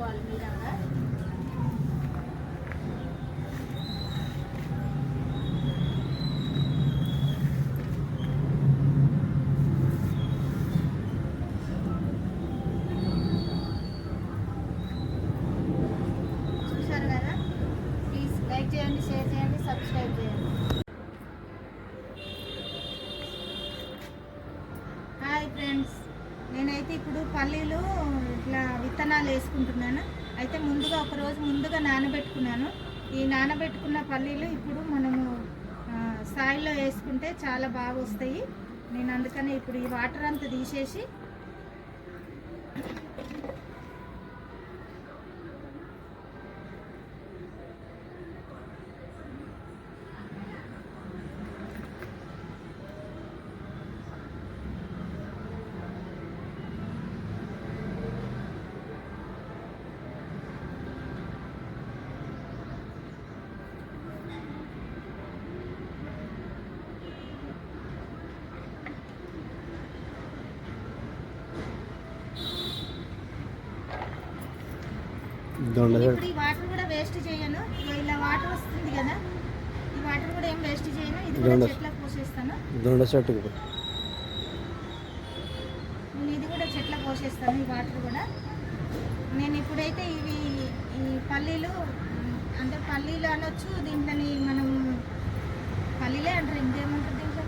వేసుకోవాలి మీరంగా ముందుగా రోజు ముందుగా నానబెట్టుకున్నాను. ఈ నానబెట్టుకున్న పల్లీలు ఇప్పుడు మనము సాయిల్లో వేసుకుంటే చాలా బాగా వస్తాయి నేను అందుకనే ఇప్పుడు ఈ వాటర్ అంతా తీసేసి ఇప్పుడు ఈ వాటర్ కూడా వేస్ట్ చేయను. ఇలా వాటర్ వస్తుంది కదా ఈ వాటర్ కూడా ఏం వేస్ట్ చేయను. ఇది కూడా. చెట్లకు పోసేస్తాను. దొండ చెట్టుకు. నేను ఇది కూడా చెట్లకు పోసేస్తాను ఈ వాటర్ కూడా. నేను ఇప్పుడైతే ఇవి ఈ పల్లీలు అంటే పల్లీలు అనొచ్చు దీంట్లోని మనం పల్లీలే అంటారు ఇంకేమంటారు దీంట్లో?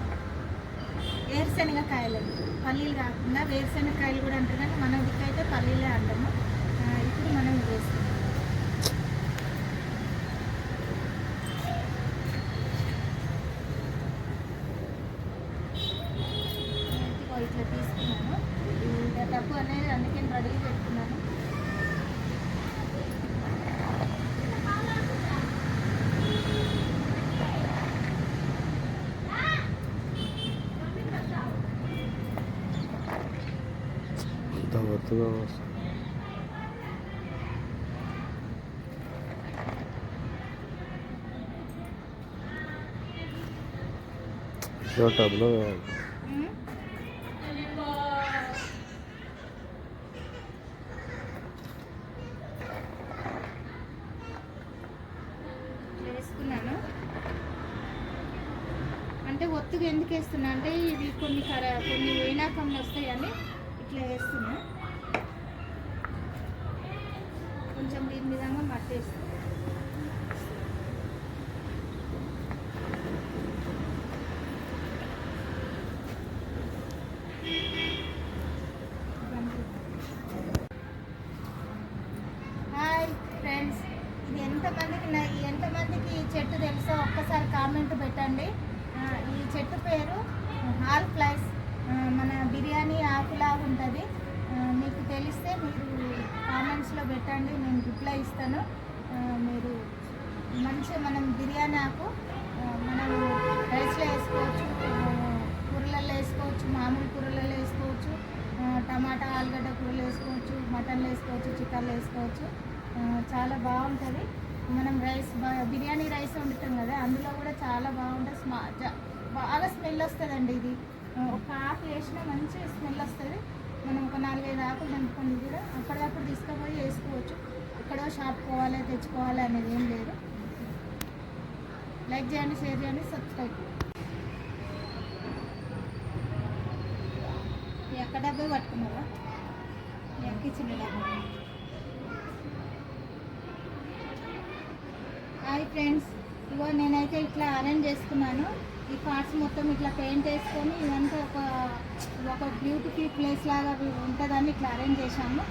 వేరుశనగకాయలు. పల్లీలు కాకుండా వేరుశనగకాయలు కూడా అంటారు కానీ మన దిక్కైతే పల్లీలే అంటాము ఆ, ఇప్పుడు మనం ఇది వేస్తాం ఇదిగో ఇట్లా తీసుకున్నాను ఈ డబ్బు అనేది అందుకే రెడీ పెట్టుకున్నాను అంత ఒత్తుగా వస్తుంది. ఇదో టబ్లో వేయాలి. ఉమ్. ఇట్లా వేసుకున్నాను అంటే ఒత్తుగా ఎందుకు వేస్తున్నా అంటే ఇవి కొన్ని కర కొన్ని వేనాకంలో వస్తాయని ఇట్లా వేస్తున్నా కొంచెం దీని విధంగా మట్టి వేస్తున్నా హాయ్ ఫ్రెండ్స్ ఇది ఎంతమందికి నా ఎంతమందికి ఈ చెట్టు తెలుసో ఒక్కసారి కామెంట్ పెట్టండి ఆ, ఈ చెట్టు పేరు ఆల్ ఫ్లైస్ మన బిర్యానీ ఆకులాగా ఉంటుంది. మీకు తెలిస్తే మీరు కామెంట్స్లో పెట్టండి నేను రిప్లై ఇస్తాను. మీరు మంచిగా మనం బిర్యానీ ఆకు మనం రైస్లో వేసుకోవచ్చు కూరలలో వేసుకోవచ్చు మామూలు కూరలలో వేసుకోవచ్చు టమాటా ఆలుగడ్డ కూరలు వేసుకోవచ్చు మటన్లు వేసుకోవచ్చు చికెన్లు వేసుకోవచ్చు. చాలా బాగుంటుంది. మనం రైస్ బిర్యానీ రైస్ వండుతాం కదా అందులో కూడా చాలా బాగుంటుంది. స్మా జా- బాగా స్మెల్ వస్తుందండి ఇది. ఒక ఆకు వేసినా మంచి స్మెల్ వస్తుంది. మనం ఒక నాలుగైదు ఆకులు దంపుకొని కూడా అప్పటికప్పుడు తీసుకుపోయి వేసుకోవచ్చు. ఎక్కడో షాప్ పోవాలి తెచ్చుకోవాలి అనేది ఏం లేదు. లైక్ చేయండి షేర్ చేయండి సబ్స్క్రైబ్ ఎక్కడ డబ్బు డబ్బే పట్టుకున్నావా? ఈ ఇచ్చిన డబ్బా హాయ్ ఫ్రెండ్స్ ఇగో నేనైతే ఇట్లా అరేంజ్ చేసుకున్నాను. ఈ పార్ట్స్ మొత్తం ఇట్లా పెయింట్ వేసుకొని ఇదంతా ఒక ఒక బ్యూటిఫుల్ ప్లేస్ లాగా ఉంటుందని ఇట్లా అరేంజ్ చేశాము.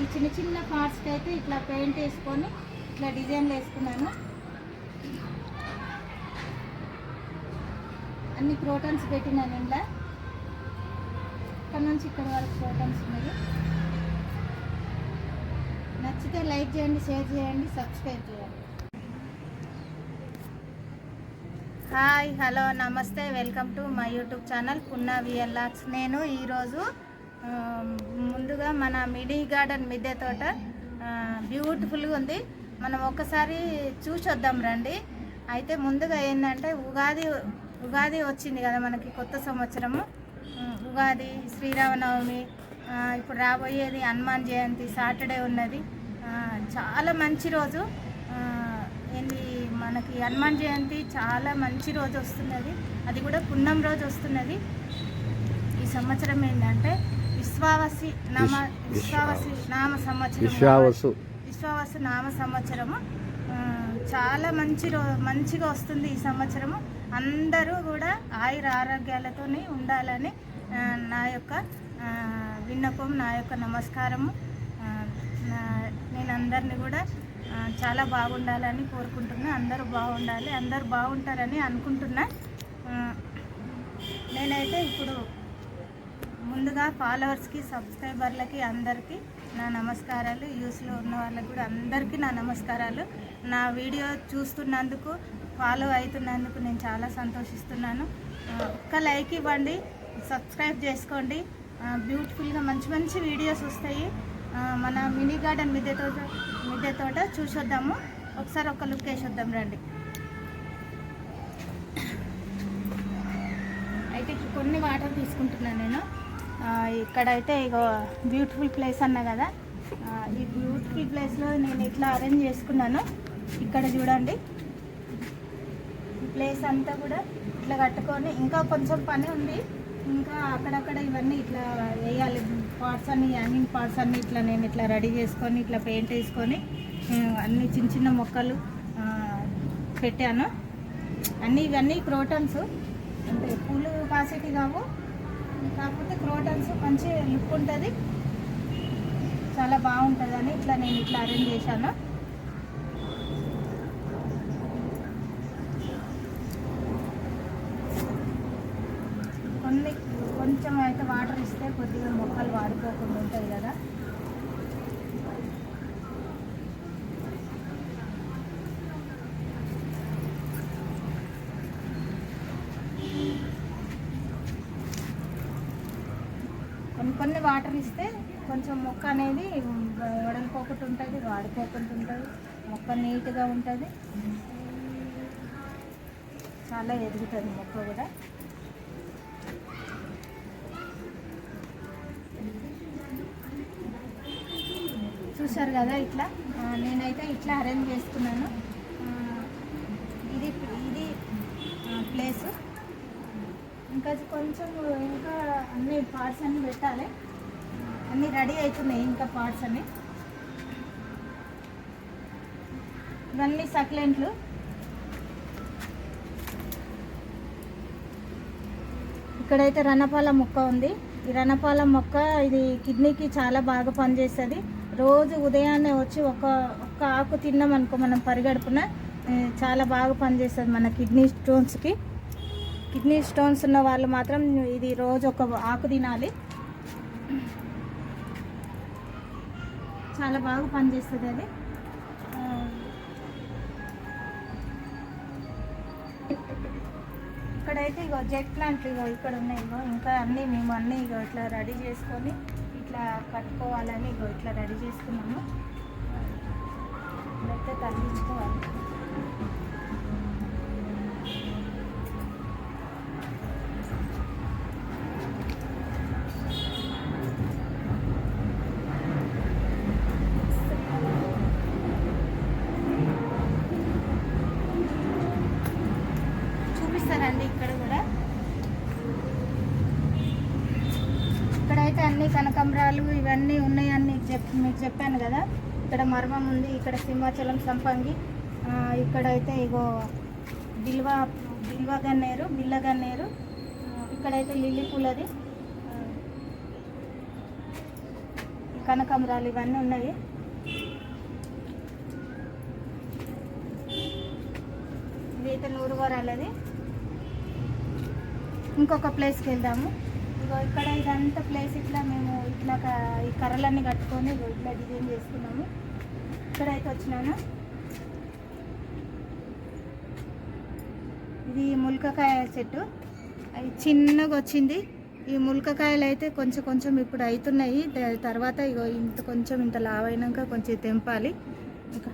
ఈ చిన్న చిన్న పార్ట్స్కి అయితే ఇట్లా పెయింట్ వేసుకొని ఇట్లా డిజైన్లు వేసుకున్నాను. అన్ని ప్రోటన్స్ పెట్టినాను ఇంట్లో ఇక్కడ నుంచి ఇక్కడ వరకు ప్రోటన్స్ ఉన్నాయి నచ్చితే లైక్ చేయండి షేర్ చేయండి సబ్స్క్రైబ్ చేయండి. హాయ్ హలో నమస్తే welcome to my YouTube channel Punna విఎల్ఆర్స్. నేను ఈరోజు ముందుగా మన మిడీ గార్డెన్ మిద్దె తోట బ్యూటిఫుల్గా ఉంది. మనం ఒకసారి చూసి వద్దాం రండి. అయితే ముందుగా ఏంటంటే ఉగాది ఉగాది వచ్చింది కదా మనకి కొత్త సంవత్సరము. ఉగాది శ్రీరామనవమి ఇప్పుడు రాబోయేది హనుమాన్ జయంతి సాటర్డే ఉన్నది. చాలా మంచి రోజు. ఏంటి మనకి హనుమాన్ జయంతి చాలా మంచి రోజు వస్తున్నది. అది కూడా పున్నం రోజు వస్తున్నది. ఈ సంవత్సరం ఏంటంటే విశ్వావసి నామ విశ్వ- విశ్వావసి నామ సంవత్సరం. విశ్వావసు. విశ్వావసు నామ సంవత్సరము చాలా మంచి రో మంచిగా వస్తుంది ఈ సంవత్సరము. అందరూ కూడా ఆయుర ఆరోగ్యాలతో ఉండాలని నా యొక్క విన్నపం నా యొక్క నమస్కారము. నేను అందరిని కూడా చాలా బాగుండాలని కోరుకుంటున్నా. అందరూ బాగుండాలి అందరూ బాగుంటారని అనుకుంటున్నా. నేనైతే ఇప్పుడు ముందుగా ఫాలోవర్స్కి సబ్స్క్రైబర్లకి అందరికీ నా నమస్కారాలు. యూస్లో ఉన్న వాళ్ళకి కూడా అందరికీ నా నమస్కారాలు. నా వీడియో చూస్తున్నందుకు ఫాలో అవుతున్నందుకు నేను చాలా సంతోషిస్తున్నాను. ఒక్క లైక్ ఇవ్వండి సబ్స్క్రైబ్ చేసుకోండి. బ్యూటిఫుల్గా మంచి మంచి వీడియోస్ వస్తాయి. మన మినీ గార్డెన్ మీద మిద్దె తోట చూసొద్దాము. ఒకసారి ఒక లుక్ వేసొద్దాం రండి. అయితే కొన్ని వాటర్ తీసుకుంటున్నాను నేను. ఇక్కడైతే ఇక బ్యూటిఫుల్ ప్లేస్ అన్నా కదా. ఈ బ్యూటిఫుల్ ప్లేస్లో నేను ఇట్లా అరేంజ్ చేసుకున్నాను. ఇక్కడ చూడండి. ఈ ప్లేస్ అంతా కూడా ఇట్లా కట్టుకొని ఇంకా కొంచెం పని ఉంది. ఇంకా అక్కడక్కడ ఇవన్నీ ఇట్లా వేయాలి. పార్ట్స్ అన్ని హ్యాంగింగ్ పార్ట్స్ అన్ని ఇట్లా నేను ఇట్లా రెడీ చేసుకొని ఇట్లా పెయింట్ వేసుకొని అన్ని చిన్న చిన్న మొక్కలు పెట్టాను. అన్నీ ఇవన్నీ క్రోటన్స్. అంటే పూలు కాసేటి కావు. కాకపోతే క్రోటన్స్ మంచి లుక్ ఉంటుంది. చాలా బాగుంటుంది అని ఇట్లా నేను ఇట్లా అరేంజ్ చేశాను కొన్ని కొంచెం అయితే వాటర్ ఇస్తే కొద్దిగా మొక్కలు వాడిపోకుండా ఉంటాయి కదా. కొన్ని కొన్ని వాటర్ ఇస్తే కొంచెం మొక్క అనేది వడలిపోకుండా ఉంటుంది వాడిపోకుండా ఉంటుంది. మొక్క నీట్గా ఉంటుంది. చాలా ఎదుగుతుంది మొక్క కూడా. చూసారు కదా ఇట్లా. నేనైతే ఇట్లా అరేంజ్ చేసుకున్నాను. ఇది ఇది ప్లేస్. ఇంకా కొంచెం ఇంకా అన్ని పార్ట్స్ అన్ని పెట్టాలి. అన్నీ రెడీ అవుతున్నాయి ఇంకా పార్ట్స్ అన్ని. ఇవన్నీ సక్లెంట్లు. ఇక్కడైతే రణపాల మొక్క ఉంది. ఈ రణపాల మొక్క ఇది కిడ్నీకి చాలా బాగా పనిచేస్తుంది. రోజు ఉదయాన్నే వచ్చి ఒక ఒక్క ఆకు తిన్నాం అనుకో మనం పరిగడుపున చాలా బాగా పనిచేస్తుంది మన కిడ్నీ స్టోన్స్కి. కిడ్నీ స్టోన్స్ ఉన్న వాళ్ళు మాత్రం ఇది రోజు ఒక ఆకు తినాలి. చాలా బాగా పనిచేస్తుంది అది. ఇక్కడైతే ఇగో జెట్ ప్లాంట్లు ఇగో ఇక్కడ ఉన్నాయి ఇగో ఇంకా అన్నీ మేము అన్నీ ఇగో ఇట్లా రెడీ చేసుకొని ఇట్లా కట్టుకోవాలని ఇగో ఇట్లా రెడీ చేసుకున్నాము. లేకపోతే తగ్గించుకోవాలి చెప్ మీకు చెప్పాను కదా ఇక్కడ మర్మం ఉంది ఇక్కడ సింహాచలం సంపంగి ఇక్కడైతే ఇగో బిల్వ బిల్వ గన్నేరు బిల్ల గన్నేరు ఇక్కడైతే లిల్లీ పూలది కనకాంబరాలు ఇవన్నీ ఉన్నాయి. ఇదైతే నూరు వరాలది. ఇంకొక ప్లేస్కి వెళ్దాము. ఇగో ఇక్కడ ఇదంతా ప్లేస్ ఇట్లా మేము ఇట్లా ఈ కర్రలన్నీ కట్టుకొని ఇగో ఇట్లా డిజైన్ చేసుకున్నాము ఇక్కడైతే వచ్చినాను? ఇది ములకకాయ చెట్టు. అది చిన్నగా వచ్చింది. ఈ ములకకాయలు అయితే కొంచెం కొంచెం ఇప్పుడు అవుతున్నాయి తర్వాత ఇగో ఇంత కొంచెం ఇంత లావైనాక కొంచెం తెంపాలి. ఇంకా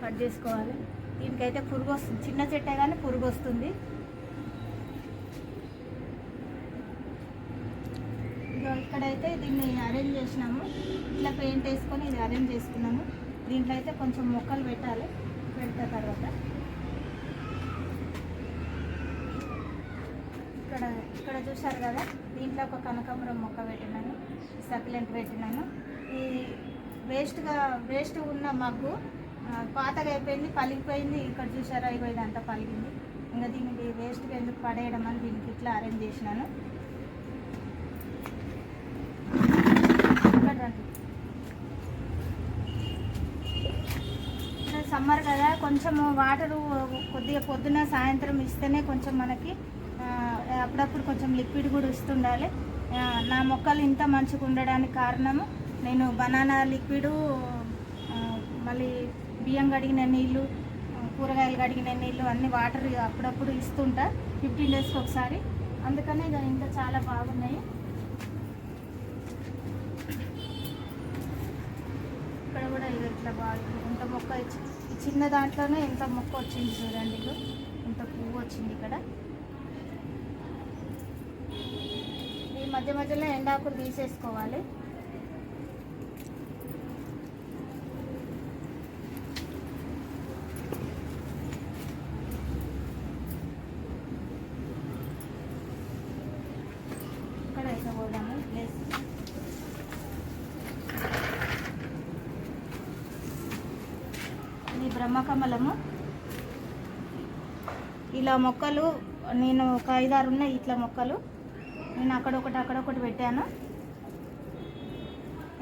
కట్ చేసుకోవాలి. దీనికైతే పురుగు వస్తుంది. చిన్న చెట్టే కానీ పురుగు వస్తుంది ఇక ఇగో ఇక్కడైతే దీన్ని అరేంజ్ చేసినాము. ఇట్లా పెయింట్ వేసుకొని ఇది అరేంజ్ చేసుకున్నాము. దీంట్లో అయితే కొంచెం మొక్కలు పెట్టాలి. పెడతా తర్వాత ఇక్కడ ఇక్కడ చూశారు కదా? దీంట్లో ఒక కనకాంబరం మొక్క పెట్టినాను. సక్యులెంట్ పెట్టినాను. ఈ వేస్ట్గా వేస్ట్ ఉన్న మగ్గు పాతగా అయిపోయింది పలిగిపోయింది. ఇక్కడ చూసారా ఇగో ఇదంతా పలిగింది. ఇంకా దీనికి వేస్ట్గా ఎందుకు పడేయడం అని దీనికి ఇట్లా అరేంజ్ చేసినాను ఇక్కడ రండి. సమ్మర్ కదా కొంచెం వాటరు కొద్దిగా పొద్దున సాయంత్రం ఇస్తేనే కొంచెం మనకి అప్పుడప్పుడు కొంచెం లిక్విడ్ కూడా ఇస్తుండాలి. నా మొక్కలు ఇంత మంచిగా ఉండడానికి కారణము నేను బనానా లిక్విడు మళ్ళీ బియ్యం కడిగిన నీళ్ళు కూరగాయలు కడిగిన నీళ్ళు అన్ని వాటర్ అప్పుడప్పుడు ఇస్తుంటా ఫిఫ్టీన్ డేస్కి ఒకసారి. అందుకనే ఇక ఇంకా చాలా బాగున్నాయి ఇక్కడ కూడా ఇది ఇట్లా బాగా ఇంత మొక్క ఈ చిన్న దాంట్లోనే ఇంత మొక్క వచ్చింది చూడండి ఇంత పువ్వు వచ్చింది ఇక్కడ. ఈ మధ్య మధ్యలో ఎండాకులు తీసేసుకోవాలి ఇక్కడ అయితే పోదాము ప్లేస్ ఇది బ్రహ్మకమలము. ఇలా మొక్కలు నేను ఒక ఐదారు ఉన్నాయి ఇట్లా మొక్కలు. నేను అక్కడ ఒకటి అక్కడ ఒకటి పెట్టాను.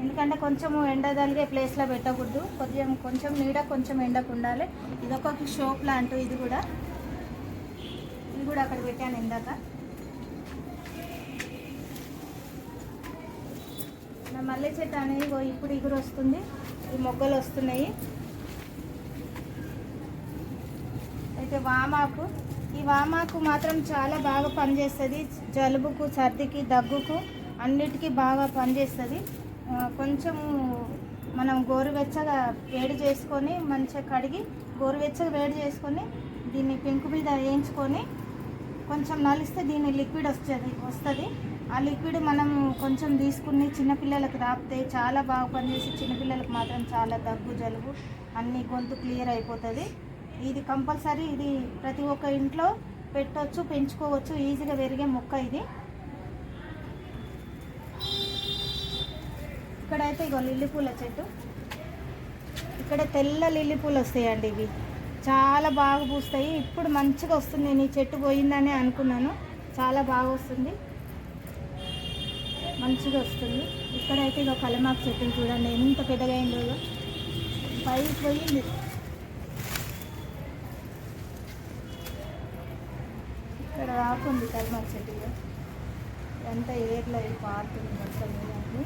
ఎందుకంటే కొంచెం ఎండ తగిలే ప్లేస్లో పెట్టకూడదు. కొంచెం కొంచెం నీడ కొంచెం ఎండకు ఉండాలి. ఇది ఒక షో ప్లాంట్ ఇది కూడా. ఇది కూడా అక్కడ పెట్టాను ఇందాక. మల్లె చెట్టు అనేది ఇప్పుడు ఇగురు వస్తుంది ఈ మొగ్గలు వస్తున్నాయి. అయితే వామాకు ఈ వామాకు మాత్రం చాలా బాగా పనిచేస్తుంది. జలుబుకు సర్దికి దగ్గుకు అన్నిటికీ బాగా పనిచేస్తుంది. కొంచెము మనం గోరువెచ్చగా వేడి చేసుకొని మంచిగా కడిగి గోరువెచ్చగా వేడి చేసుకొని దీన్ని పెంకు మీద వేయించుకొని కొంచెం నలిస్తే దీన్ని లిక్విడ్ వస్తుంది వస్తుంది. ఆ లిక్విడ్ మనం కొంచెం తీసుకుని చిన్నపిల్లలకు రాపితే చాలా బాగా పనిచేసి చిన్నపిల్లలకు మాత్రం చాలా దగ్గు జలుబు అన్ని గొంతు క్లియర్ అయిపోతుంది. ఇది కంపల్సరీ ఇది ప్రతి ఒక్క ఇంట్లో పెట్టవచ్చు పెంచుకోవచ్చు ఈజీగా పెరిగే మొక్క ఇది. ఇక్కడైతే ఇగో లిల్లీ పూల చెట్టు. ఇక్కడ తెల్ల లిల్లీ పూలు వస్తాయండి ఇవి. చాలా బాగా పూస్తాయి. ఇప్పుడు మంచిగా వస్తుంది. నేను ఈ చెట్టు పోయిందని అనుకున్నాను. చాలా బాగా వస్తుంది. మంచిగా వస్తుంది. ఇక్కడైతే ఇక కలమాకు చెట్టుని చూడండి. ఎంత పెద్దగా అయిందో. పైకి పోయింది. ఇక్కడ రాకుంది కలమాకు చెట్టు ఇగో. ఎంత ఏర్లో పారుతుంది మొత్తం ఇదంతా.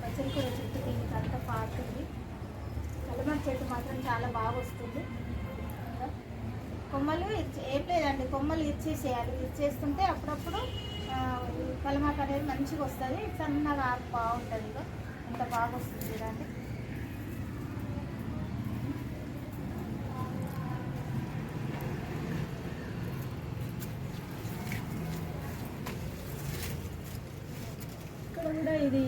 పచ్చరికూర చెట్టు దీనికి పారుతుంది కలమర చెట్టు మాత్రం చాలా బాగా వస్తుంది కొమ్మలు ఏం లేదండి కొమ్మలు ఇచ్చేసేయాలి ఇచ్చేస్తుంటే అప్పుడప్పుడు కలమాక అనేది మంచిగా వస్తుంది. సన్నగా బాగుంటుంది ఇక ఎంత బాగా వస్తుంది చూడండి. ఇక్కడ కూడా ఇది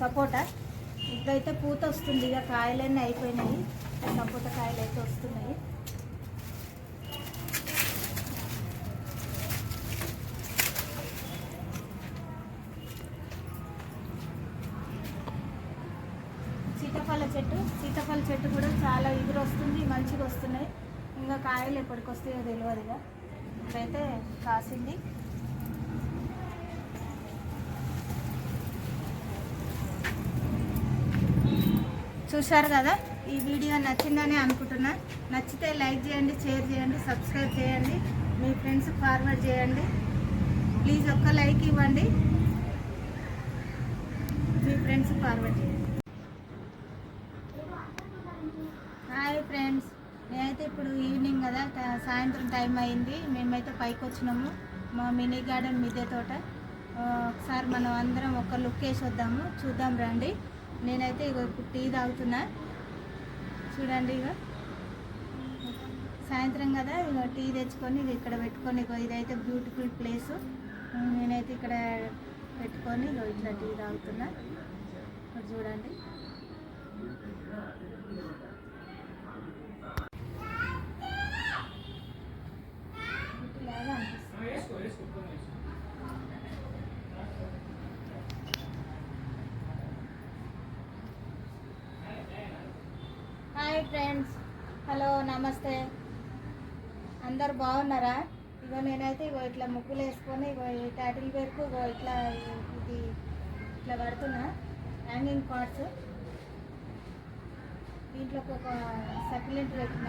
సపోటా. ఇప్పుడైతే పూత వస్తుంది ఇక కాయలన్నీ అయిపోయినాయి. సపోటా కాయలు అయితే వస్తున్నాయి. కాయలు ఎప్పటికొస్తాయో తెలియదుగా తెలియదు ఇప్పుడైతే కాసింది చూశారు కదా? ఈ వీడియో నచ్చిందని అనుకుంటున్నా. నచ్చితే లైక్ చేయండి షేర్ చేయండి సబ్స్క్రైబ్ చేయండి. మీ ఫ్రెండ్స్ ఫార్వర్డ్ చేయండి. ప్లీజ్ ఒక్క లైక్ ఇవ్వండి. మీ ఫ్రెండ్స్ ఫార్వర్డ్ చేయండి హాయ్ ఫ్రెండ్స్ నేనైతే ఇప్పుడు ఈవినింగ్ కదా సాయంత్రం టైం అయింది. మేమైతే పైకి వచ్చినాము. మా మినీ గార్డెన్ మిద్దె తోట. ఒకసారి మనం అందరం ఒక లుక్ వేసి వద్దాము. చూద్దాం రండి. నేనైతే ఇగో ఇప్పుడు టీ తాగుతున్నా. చూడండి ఇక సాయంత్రం కదా ఇక టీ తెచ్చుకొని ఇక ఇక్కడ పెట్టుకొని ఇగో ఇదైతే బ్యూటిఫుల్ ప్లేస్ నేనైతే ఇక్కడ పెట్టుకొని ఇగో ఇట్లా టీ తాగుతున్నా. చూడండి. అనిపిస్తుంది హాయ్ ఫ్రెండ్స్ హలో నమస్తే. అందరు బాగున్నారా? ఇగో నేనైతే ఇగో ఇట్లా ముగ్గులు వేసుకొని ఇగో ఈ టైటిల్ ఇగో ఇట్లా ఇది ఇట్లా పడుతున్నా. హ్యాంగింగ్ కార్డ్స్ దీంట్లోకి ఒక సక్యులెంట్ పెట్టిన.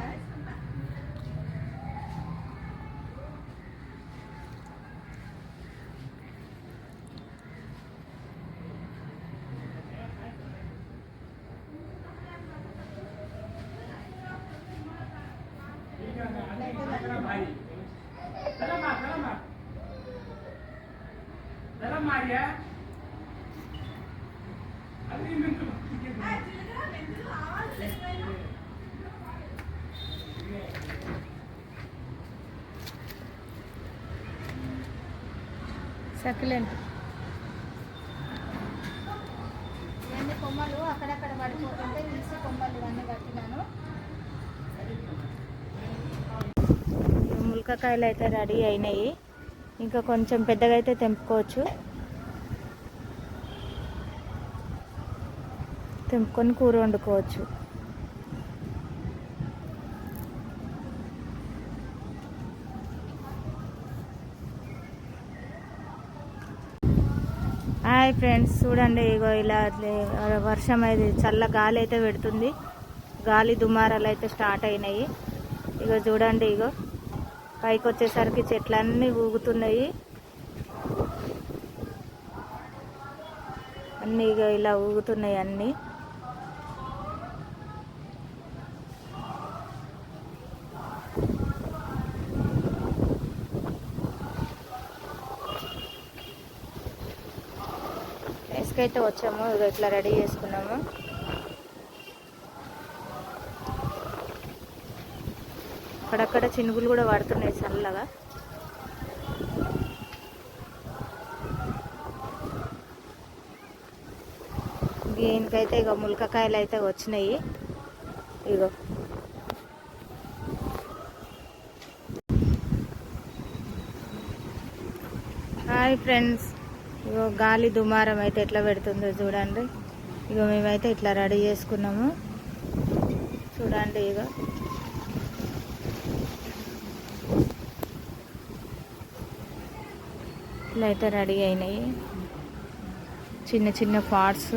సక్యులెంట్ ఇవన్నీ కొమ్మలు? అక్కడక్కడ పడిపోతుంటే తీసి కొమ్మలు ఇవన్నీ కట్టినాను. ములకకాయలు అయితే రెడీ అయినాయి. ఇంకా కొంచెం పెద్దగా అయితే తెంపుకోవచ్చు. తెంపుకొని కూర వండుకోవచ్చు. హాయ్ ఫ్రెండ్స్ చూడండి ఇగో ఇలా వర్షం అయితే చల్ల గాలి అయితే పెడుతుంది. గాలి దుమారాలు అయితే స్టార్ట్ అయినాయి. ఇగో చూడండి ఇగో పైకి వచ్చేసరికి చెట్లన్నీ ఊగుతున్నాయి. అన్నీ ఇగో ఇలా ఊగుతున్నాయి అన్నీ. అయితే వచ్చాము. ఇక ఇట్లా రెడీ చేసుకున్నాము. అక్కడక్కడ చినుగులు కూడా పడుతున్నాయి చల్లగా. దీనికైతే ఇక ములకకాయలు అయితే వచ్చినాయి. ఇగో హాయ్ ఫ్రెండ్స్. ఇగో గాలి దుమారం అయితే ఎట్లా పెడుతుందో చూడండి. ఇగో మేమైతే ఇట్లా రెడీ చేసుకున్నాము. చూడండి ఇగో. ఇట్లా అయితే రెడీ అయినాయి. చిన్న చిన్న పార్ట్స్.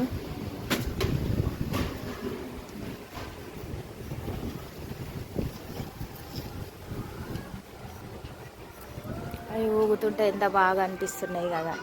అవి ఊగుతుంటే ఎంత బాగా అనిపిస్తున్నాయి కదా.